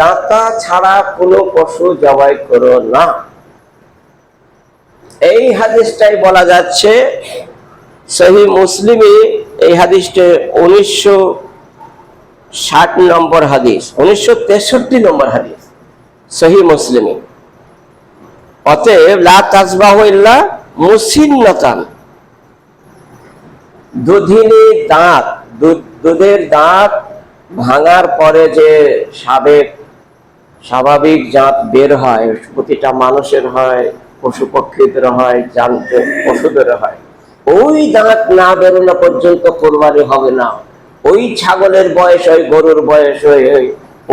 দাঁতা ছাড়া কোনো পশু জবাই করো না। এই হাদিসটাই বলা যাচ্ছে, সহি মুসলিমে এই হাদিসটা উনিশশো ষাট নম্বর হাদিস, উনিশশো তেষট্টি নম্বর হাদিস, সহি মুসলিমে। অতএব লা তাজবাহ ইল্লা মুসিন্নতান। দুধিনী দাঁত, দুধ- দুধের দাঁত ভাঙার পরে যে সাবেক স্বাভাবিক জাত বের হয়, প্রতিটা মানুষের হয় পশু পক্ষীদের হয়, জানতে পশুদের হয়। ওই দাঁত না বেরোনো পর্যন্ত কোরবানি হবে না। ওই ছাগলের বয়স ওই গরুর বয়স ওই ওই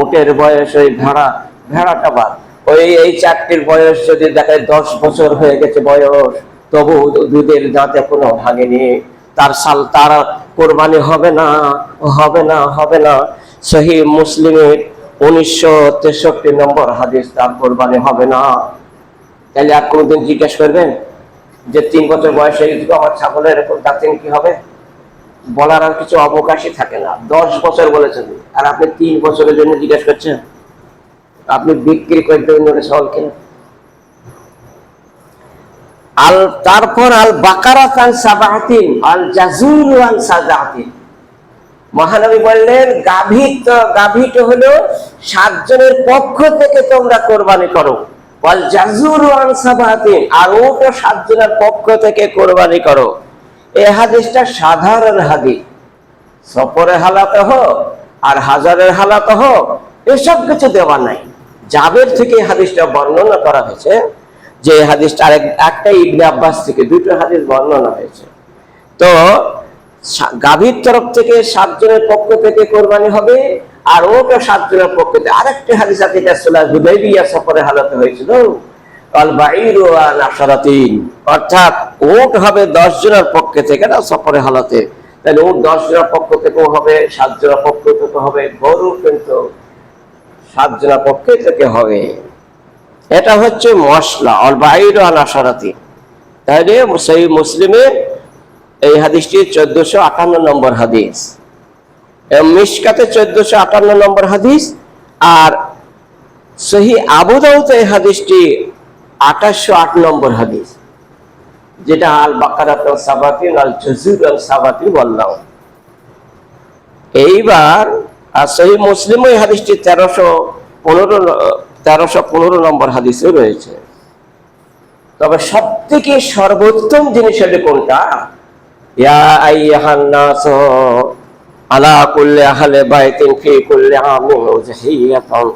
উটের বয়স ওই ভেড়া, ভেড়াটা বাদ। ওই, এই চারটির বয়স যদি দেখে দশ বছর হয়ে গেছে বয়স, তবু দুধের দাঁত এখনও ভাঙেনি। তার সাল, তার কোরবানি হবে না হবে না হবে না। সহি মুসলিমের উনিশশো তেষট্টি নম্বর হাদিস, তার কোরবানি হবে না। তাহলে আর কোনোদিন জিজ্ঞেস করবেন যে তিন বছর বয়স গেছে আমার ছাগলের এরকম দাঁতেন কি হবে? বলার আর কিছু অবকাশই থাকে না। দশ বছর বলেছেন। আর আপনি তিন বছরের জন্য জিজ্ঞেস করছেন? আপনি বিক্রি করে দেবেন ওটা আল, তারপর আল বাকারাতান সাবাহাতিন, আল জাজুর আল সাজাহাতিন। মহানবী বললেন, গাভীত গাভীট হলো সাতজনের পক্ষ থেকে তোমরা কোরবানি করো। আর ওটা সাতজনের পক্ষ থেকে কোরবানি করো। এই হাদিসটা সাধারণ হাদিস। সফরে হালাতে হোক, আর হাজারের হালাতে হোক, এসব কিছু দেওয়া নাই। জাবের থেকে হাদিসটা বর্ণনা করা হয়েছে, যে হাদিসটা আরেক, একটা ইবনে আব্বাস থেকে দুটো হাদিস বর্ণনা হয়েছে। তো গাভীর তরফ থেকে সাতজনের পক্ষ থেকে কোরবানি হবে, আর ওটা সাতজনের পক্ষ থেকে। আরেকটি হাদিস আছে, এটা সোলা হুদাইবিয়া সফরে হালাতে হয়েছিল। অর্থাৎ ওট হবে দশ জনের পক্ষে থেকে না সফরে হালাতে। তাহলে ওট দশ জনের পক্ষ থেকেও হবে সাত জনের পক্ষ থেকে হবে, গরু কিন্তু সাত জনের পক্ষে থেকে হবে। এটা হচ্ছে মশলা, অল বাইরু আন আশারাতিন তাহলে সেই মুসলিমের এই হাদিসটি চোদ্দশো আটান্ন নম্বর হাদিস। এবং মিশকাতে চোদ্দশো আটান্ন নম্বর হাদিস আর সহি আবুদাউতে এই হাদিসটি আঠাশশো আট নম্বর হাদিস। যেটা আল বাকারাত বললাম। এইবার আর সহি মুসলিম এই হাদিসটি তেরোশো পনেরো তেরোশো পনেরো নম্বর হাদিসে রয়েছে। তবে সব থেকে সর্বোত্তম জিনিস কোনটা? নাস আলা কুল্লি আহলি বাইতিন ফি কুল্লি আমিন উজহিয়াতান।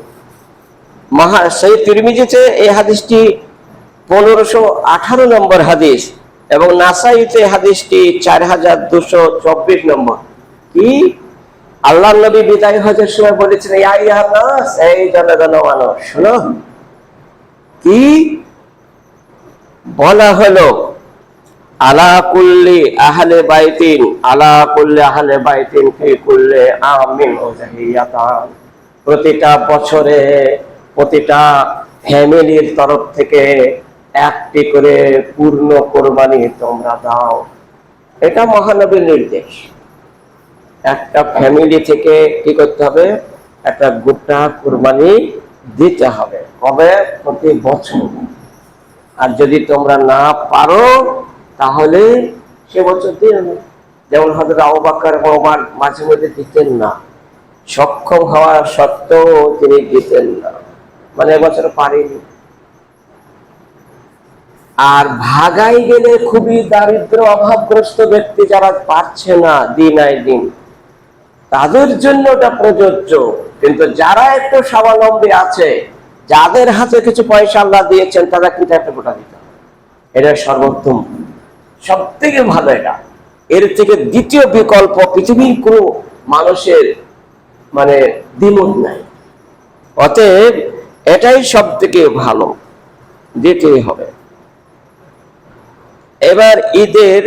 মহা সেই তিরমিজিতে এই হাদিসটি পনেরোশো আঠারো নম্বর হাদিস এবং নাসাইতে হাদিসটি চার হাজার দুশো চব্বিশ নম্বর। কি? আল্লাহ নবী বিদায় হজের সময় বলেছেন এই জনগণ মানুষ, শোনো। কি? বলা হলো আলা কুল্লি আহলে বাইতিন, আলা কুল্লি আহলে বাইতিন ফি কুল্লি আমিন ওজাহিয়াতান প্রতিটা বছরে প্রতিটা ফ্যামিলির তরফ থেকে একটি করে পূর্ণ কোরবানি তোমরা দাও। এটা মহানবীর নির্দেশ। একটা ফ্যামিলি থেকে কি করতে হবে? একটা গোটা কোরবানি দিতে হবে। কবে? প্রতি বছর। আর যদি তোমরা না পারো তাহলে সে বছর দিয়ে নেবে। যেমন হয়তো আবাক্কার ওমার মাঝে মধ্যে দিতেন না। সক্ষম হওয়া সত্ত্বেও তিনি দিতেন না। মানে এবছর পারেনি। আর ভাগাই গেলে খুবই দারিদ্র, অভাবগ্রস্ত ব্যক্তি যারা পারছে না দিন আয় দিন, তাদের জন্য ওটা প্রযোজ্য। কিন্তু যারা একটু স্বাবলম্বী আছে, যাদের হাতে কিছু পয়সা আল্লাহ দিয়েছেন তারা কিন্তু একটা গোটা দিতে এটা সর্বোত্তম। সব থেকে ভালো এটা। এর থেকে দ্বিতীয় বিকল্প পৃথিবীর কোনো মানুষের মানে দ্বিমত নাই। অতএব এটাই সব থেকে ভালো দিতেই হবে। এবার ঈদের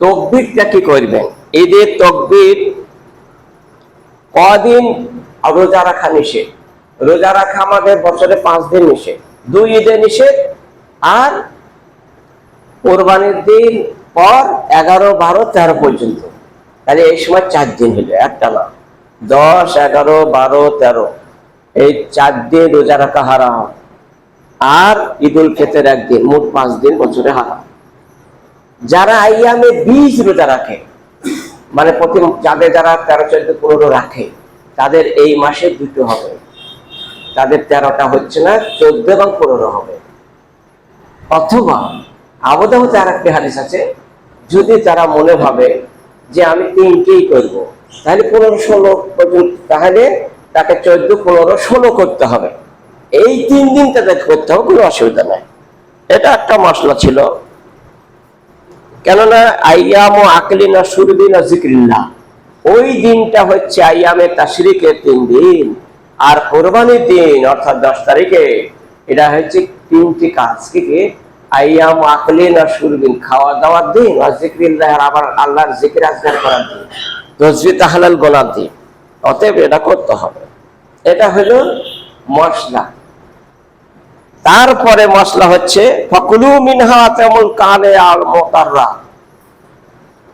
তকবিরটা কি করবেন? ঈদের তকবির কদিন রোজা রাখা নিষেধ। রোজা রাখা আমাদের বছরে পাঁচ দিন নিষেধ। দুই ঈদে নিষেধ আর কোরবানির দিন পর এগারো, বারো, তেরো পর্যন্ত। তাহলে এই সময় চার দিন হলো, একটা না। দশ, এগারো, বারো, তেরো। এই চার দিন রোজা রাখা হারাম। আর ঈদুল ফিতর একদিন, মোট পাঁচ দিন বছরে হারাম। যারা আইয়ামে বীজ রোজা রাখে মানে প্রতি যাদের যারা তেরো, চোদ্দ, পনেরো রাখে, তাদের এই মাসে দুটো হবে। তাদের তেরোটা হচ্ছে না, চোদ্দ এবং পনেরো হবে। অথবা আবদাহতে আর একটি হাদিস আছে, যদি তারা মনে ভাবে যে আমি তিনটেই করব, তাহলে পনেরো ষোলো পর্যন্ত, তাহলে তাকে চোদ্দ, পনেরো, ষোলো করতে হবে। এই তিন দিন তাদের করতে হবে, কোনো অসুবিধা নাই। এটা একটা মশলা ছিল। কেননা আইয়াম ও আকলিনা সুরদিন ও জিক্রিল্লাহ, ওই দিনটা হচ্ছে আইয়ামে তাশরিকের তিন দিন। আর কোরবানির দিন, অর্থাৎ দশ তারিখে, এটা হচ্ছে তিনটি কাজ। কি কি? আইয়াম আকলিন আর সুরদিন খাওয়া দাওয়ার দিন আর আবার আল্লাহর আজগার করার দিন। তসবি তাহলাল দিন। অতএব এটা করতে হবে। এটা হলো মশলা। তারপরে মশলা হচ্ছে, ফকলু মিনহা তেমন কানে আর মোতাররা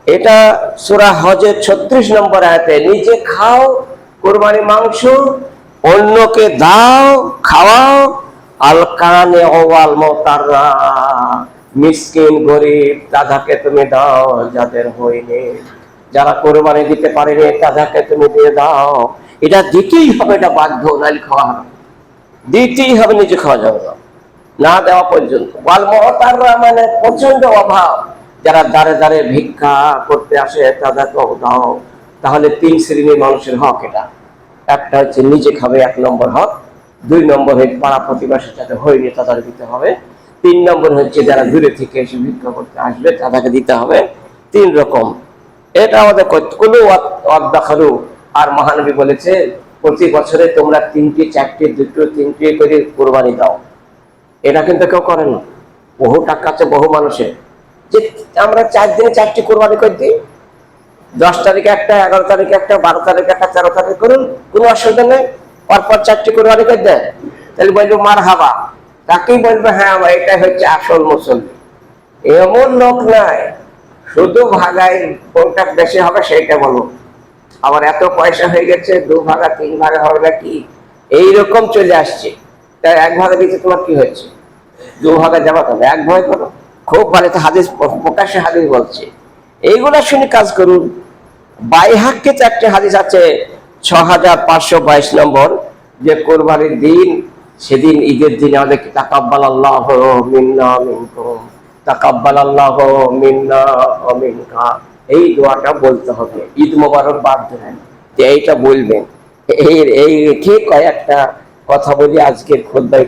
এটা সুরা হজের ছত্রিশ নম্বর আয়াতে, নিজে খাও কোরবানি মাংস, অন্যকে দাও, খাওয়াও আল কানে ওয়াল মোতাররা মিসকিন, গরিব তাদেরকে তুমি দাও, যাদের হয়নি। যারা কোরবানি দিতে পারেনি, তাদেরকে তুমি দিয়ে দাও। এটা দিতেই হবে, এটা বাধ্য, নাইলে খাওয়া হবে দিতেই হবে, নিজে খাওয়া যাবে না। না দেওয়া পর্যন্ত। ওয়াল মহতাররা মানে প্রচণ্ড অভাব। যারা দাঁড়ে দাঁড়ে ভিক্ষা করতে আসে, তাদেরকেও দাও। তাহলে তিন শ্রেণির মানুষের হক এটা। একটা হচ্ছে নিজে খাবে, এক নম্বর হক। দুই নম্বর হচ্ছে পাড়া প্রতিবাসের সাথে হয়নি তাদের দিতে হবে। তিন নম্বর হচ্ছে যারা দূরে থেকে এসে ভিক্ষা করতে আসবে, তাদেরকে দিতে হবে তিন রকম। এটা আমাদের কোনো অদ্দাখারু আর মহানবী বলেছে, প্রতি বছরে তোমরা তিনটি, চারটি, দুটো, তিনটি করে কোরবানি দাও। এটা কিন্তু কেউ করে না। বহু টাকা আছে, বহু মানুষের। যে আমরা চার দিনে চারটি কোরবানি করে দিই। দশ তারিখে একটা, এগারো তারিখে একটা, বারো তারিখে একটা, তেরো তারিখ করুন, কোনো অসুবিধা নেই। পরপর চারটি তাহলে বলব মার হাবা তাকেই বলবে হ্যাঁ এটাই হচ্ছে আসল মুসল্লি। এমন লোক শুধু ভাগায় কোনটা বেশি হবে বলো। আবার এত পয়সা হয়ে গেছে, দু ভাগা, তিন ভাগা হবে নাকি? এইরকম চলে আসছে। তাই এক ভাগে দিতে তোমার কি হয়েছে? দু ভাগে যাওয়া হবে এক ভাগে করো। খুব ভালো তো হাদিস, প্রকাশ্যে হাদিস বলছে। এইগুলা শুনে কাজ করুন। বাইহাককে চারটে হাদিস আছে। ছ হাজার পাঁচশো বাইশ নম্বর যে কোরবানির দিন, সেদিন ঈদের দিনে আমাদের তাকাব্বাল আল্লাহ মিন্না মিনকুম তাকাব্বাল আল্লাহ মিন্না মিনকা। এই দোয়াটা বলতে হবে। ঈদ মোবারক বাদ দেবেন। এইটা বলবেন। এই এই রেখে কয়েকটা কথা বলি আজকের খোদ্দায়